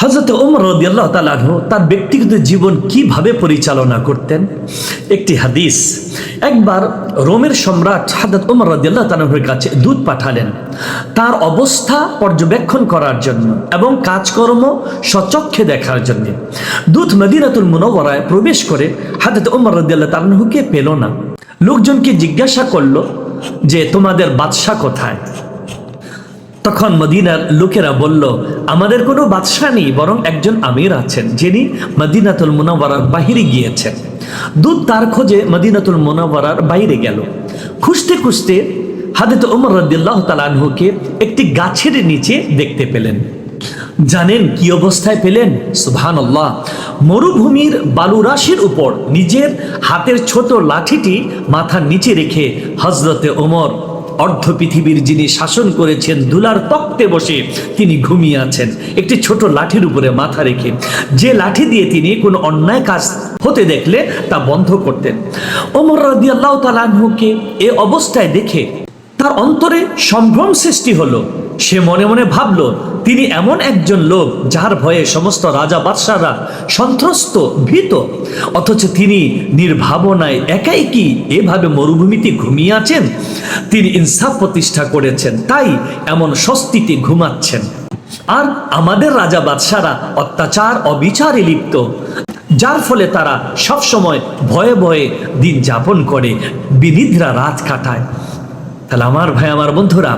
হজরত ওমর রদিয়াল্লাহ তালাহ তার ব্যক্তিগত জীবন কীভাবে পরিচালনা করতেন? একটি হাদিস, একবার রোমের সম্রাট হাজরত ওমর রদিয়াল্লাহ তালাহের কাছে দুধ পাঠালেন তার অবস্থা পর্যবেক্ষণ করার জন্য এবং কাজকর্ম সচক্ষে দেখার জন্য। দুধ মদিনাতুল মুনওয়ারায় প্রবেশ করে হাজরত ওমর রদিয়াল্লাহ তালাহুকে পেল না। লোকজনকে জিজ্ঞাসা করল যে, তোমাদের বাদশাহ কোথায়? তখন মদিনার লোকেরা বলল, আমাদের কোনো বাদশাহ নেই, বরং একজন আমির আছেন, যিনি মদিনাতুল মুনাওয়ারার বাহিরে গিয়েছেন। দুধ তার খোঁজে মদিনাতুল মুনাওয়ারার বাইরে গেল। খুঁজতে খুঁজতে হাদিত উমর রদিল্লাহ তালানহুকে একটি গাছের নিচে দেখতে পেলেন। জানেন কি অবস্থায় পেলেন? সুবহান আল্লাহ মরুভূমির বালুরাশির উপর নিজের হাতের ছোট লাঠিটি মাথার নিচে রেখে হজরতে ওমর অর্ধ পৃথিবীর যিনি শাসন করেছেন দুলার তক্তে বসে তিনি ঘুমিয়ে আছেন। একটি ছোট লাঠির উপরে মাথা রেখে। যে লাঠি দিয়ে তিনি কোনো অন্যায় কাজ হতে দেখলে তা বন্ধ করতেন। ওমর রাদি আল্লাহ এ অবস্থায় দেখে তার অন্তরে সম্ভ্রম সৃষ্টি হলো। সে মনে মনে ভাবল তিনি এমন একজন লোক যার ভয়ে সমস্ত রাজা বাদশারা সন্ত্রস্ত, ভীত। অথচ তিনি নির্ভাবনায় একাই কি এভাবে মরুভূমিতে ঘুমিয়ে আছেন? তিনি ইনসাফ প্রতিষ্ঠা করেছেন, তাই এমন স্বস্তিতে ঘুমাচ্ছেন। আর আমাদের রাজা বাদশারা অত্যাচার, অবিচারে লিপ্ত, যার ফলে তারা সবসময় ভয়ে ভয়ে দিন যাপন করে, বিনিদ্রা রাত কাটায়। তাহলে আমার ভাই, আমার বন্ধুরা,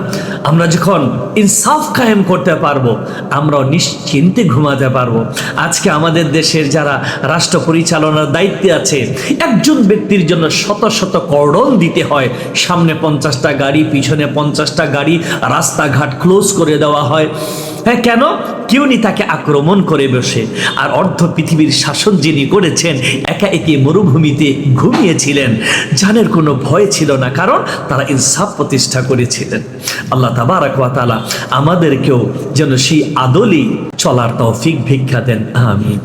আমরা যখন ইনসাফ কায়েম করতে পারব, আমরাও নিশ্চিন্তে ঘুমাতে পারব। আজকে আমাদের দেশের যারা রাষ্ট্র পরিচালনার দায়িত্বে আছে, একজন ব্যক্তির জন্য শত শত কর্ডন দিতে হয়। সামনে পঞ্চাশটা গাড়ি, পিছনে পঞ্চাশটা গাড়ি, রাস্তাঘাট ক্লোজ করে দেওয়া হয়। হ্যাঁ কেন? কেউ নি তাকে আক্রমণ করে বসে। আর অর্ধ পৃথিবীর শাসন যিনি করেছেন, একা একে মরুভূমিতে ঘুমিয়েছিলেন। জানের কোনো ভয় ছিল না, কারণ তারা ইনসাফ প্রতিষ্ঠা করেছিলেন। আল্লাহ তাবারাকালা আমাদেরকেও যেন সেই আদলি চলার তৌফিক ভিক্ষা দেন। আমিন।